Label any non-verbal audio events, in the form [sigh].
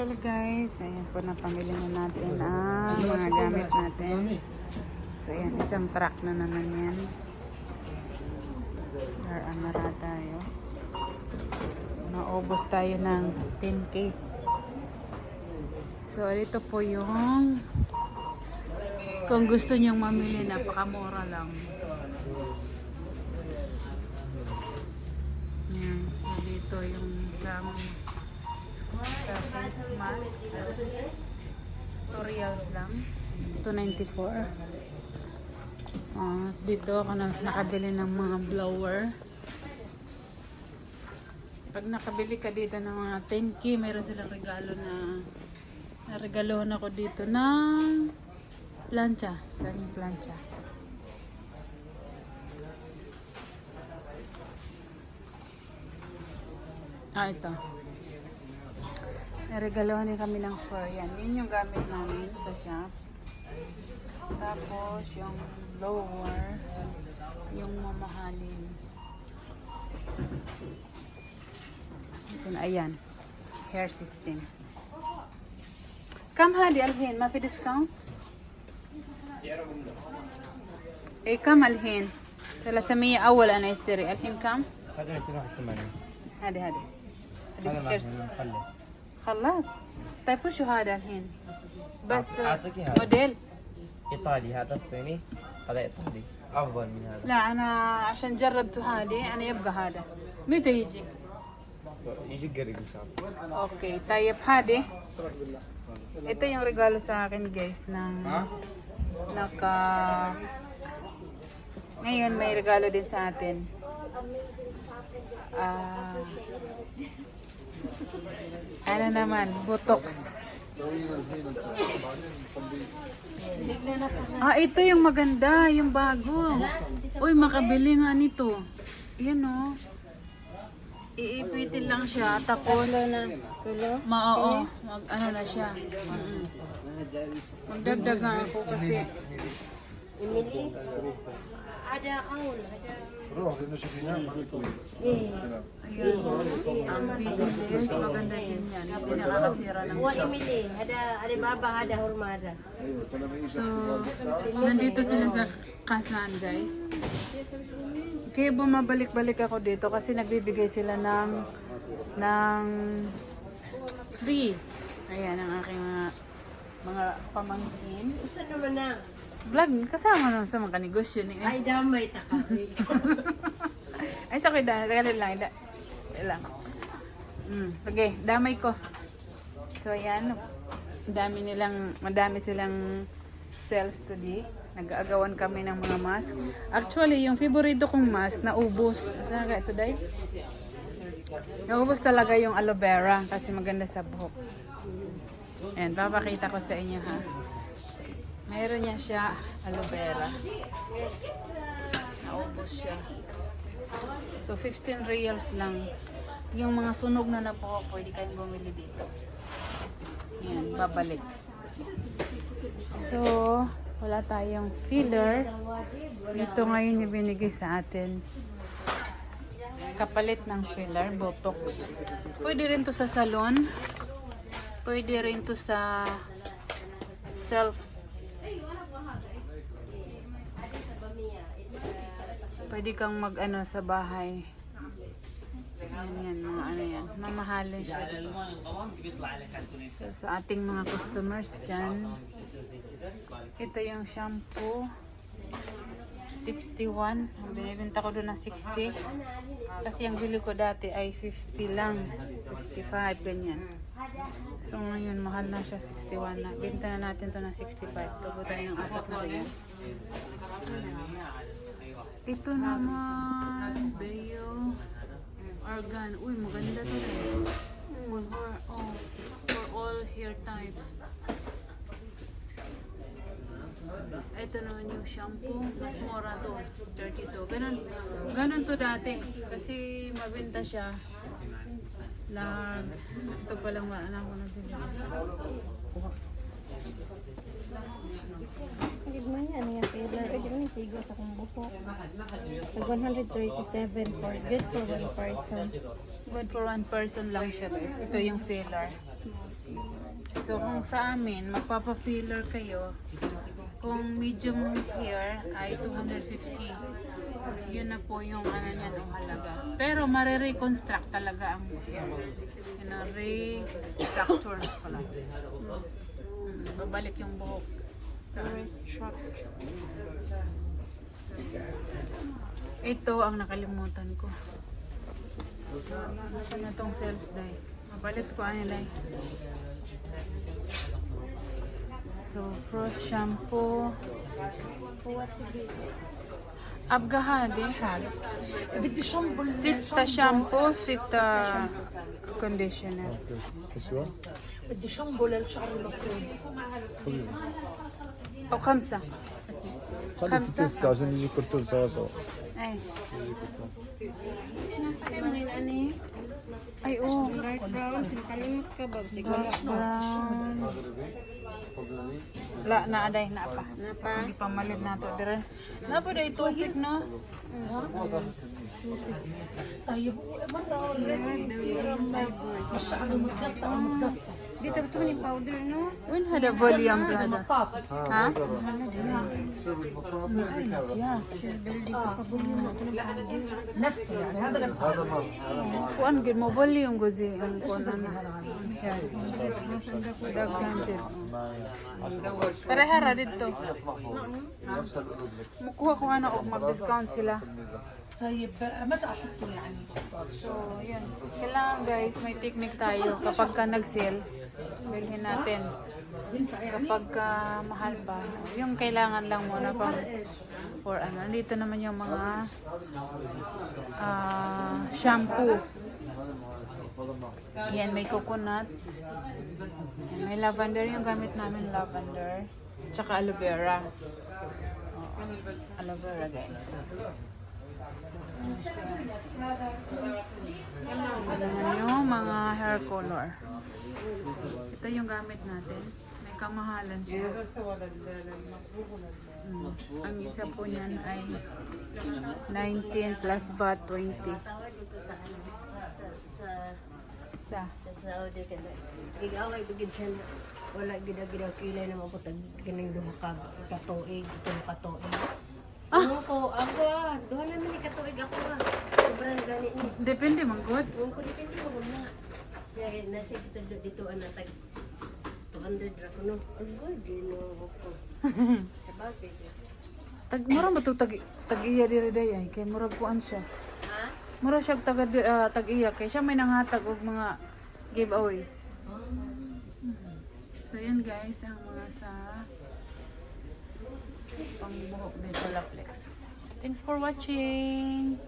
Hello guys, ayan po napamili na natin ang mga gamit natin. So ayan, isang truck na naman yan. Amara tayo. Naubos tayo ng 10k. So dito po yung kung gusto nyong mamili, napakamura lang. Yan. So dito yung sa sa face mask. Tutorials lang. 294. Ah, dito ako na nakabili ng mga blower. Pag nakabili ka dito ng mga 10k, meron silang regalo na naregalohan ako dito ng plancha. Saan yung plancha? Ah, ito. Naregalohan din kami ng fur. Yan. Yun yung gamit namin sa shop. Tapos, yung blower, yung mamahalin. Ito na, ayan. Hair system. كم هذه الحين ما في ديسكاونت؟ اي كم الحين؟ 300 اول انا اشتري الحين كم؟ هذا 281 هذه هذه هذا هذه ما سكر- في مخلص خلاص. طيب وشو هذا الحين؟ بس هذا. موديل. إيطالي. هذا الصيني. هذا إيطالي. أفضل من هذا. لا أنا عشان جربت هذه أنا يبقى هذا. متى يجي؟ يجي قريب إن شاء الله. Okay, tayo hadi. Ito yung regalo sa akin guys ng ها؟ naka ngayon may regalo din sa atin. Ah ano naman, Botox. Ah, ito yung maganda, yung bago. Uy, makabili nga nito. Yan oh. Iipitin lang siya, tapos Maoo, mag ano na siya. Mm. Magdagdag nga ako kasi Emily? Ada kaul, ada... Roh, dito si Dina, magkulit. Ayun. Ang PBCS, maganda din yan. Hindi nakakasira ng Wa Emily, ada ada baba, ada hormada. So, nandito sila sa kasan, guys. Kaya bumabalik-balik ako dito kasi nagbibigay sila ng ng free. Ayan ang aking mga mga pamangkin. Saan naman na? Vlog, kasama nun sa mga negosyo ni Ay, damay takabi. [laughs] Ay, sa akin, dahil dahil lang, da, lang. Mm, sige, damay ko. So, ayan, dami nilang, madami silang sales today. Nag-aagawan kami ng mga mask. Actually, yung favorito kong mask, naubos. Saan ka ito, Day? Naubos talaga yung aloe vera kasi maganda sa buhok. Ayan, papakita ko sa inyo ha. Mayroon yan siya, aloe vera. Naubos siya. So, 15 reals lang. Yung mga sunog na na po, pwede kayong bumili dito. Yan, babalik. So, wala tayong filler. Ito ngayon yung binigay sa atin. Kapalit ng filler, botox. Pwede rin to sa salon. Pwede rin to sa self Pwede kang mag ano sa bahay. Yan yan, mga ano yan. Mamahalin siya. So, sa ating mga customers dyan, ito yung shampoo. 61. Ang Binibenta ko doon na 60. Kasi yung bili ko dati ay 50 lang. 55, ganyan. So ngayon, mahal na siya 61 na. Benta na natin to na 65. Tubo tayo ng apat na rin. Ito naman, Bayo Organ. Uy, maganda to rin. For, for, oh, for all hair types. Ito naman yung shampoo. Mas mura to. 32. Ganun, ganun to dati. Kasi mabenta siya. Nag, ito palang wala na ako na sila. Hindi man yan, filler. Ay, di man yung sigo sa kong buhok. Tag 137 for good for one person. Good for one person lang siya guys. Ito yung filler. So kung sa amin, magpapa-filler kayo, kung medium hair ay 250. Yun na po yung ano niya ng halaga. Pero mare-reconstruct talaga ang hair. Yun na, restructure pala. Mm, babalik yung buhok sa Structure. Ito ang nakalimutan ko. Nasaan na tong sales day? Mabalit ko ano day. So, frost shampoo. Abgaha di. Sita shampoo, sita conditioner. ايش بدي شامبو للشعر المفروض O kamsa. خلي ستة ستة عشان يجي كرتون سوا سوا Ay. Ani, Ay, oh. dark brown. Simkalimot ka La na aday na pa. Na pa. Di pa malid nato dire. Na pa day topic no. Tayo po e man raw. Masyado magkatang magkasa. Dito ba ito yung powder, no? When had a volume, brother? Ha? Kuan gid mo volume gozi ang kuan na. Masanda ko daghan din. Pareha ra dito. Mukuha ko ana og mag-discount sila. طيب متى احطه يعني So, yun. Kailangan guys, may technique tayo. Kapag ka nag-sale, bilhin natin. Kapag ka mahal pa, yung kailangan lang muna pang for ano. Dito naman yung mga ah, shampoo. Yan, may coconut. Yan, may lavender yung gamit namin, lavender. Tsaka aloe vera. Oo, aloe vera guys. Ayan mga hair color. Ito yung gamit natin. May kamahalan siya. Mm. Ang isa po niyan ay 19 plus VAT 20. Sa Sa sa Saudi ka na. Igaway bigid siya na wala gid gid kilay na maputag kining duha ka katuig tulo katuig. Ano ko ako ah, duha na man ni katuig ako ah. Sobrang gani ni. depende man good. Kung ko dito ko na. Siya na siya dito dito ana tag 200 ra ko no. Agad no ko. [laughs] Sabagay. Tag mura ba to tag tag iya diri day ay kay murag kuan siya. Ha? Mura siya tag uh, tag iya kay siya may nanghatag og mga giveaways. So yan guys ang mga sa pangbuhok ni Solaplex. Thanks for watching.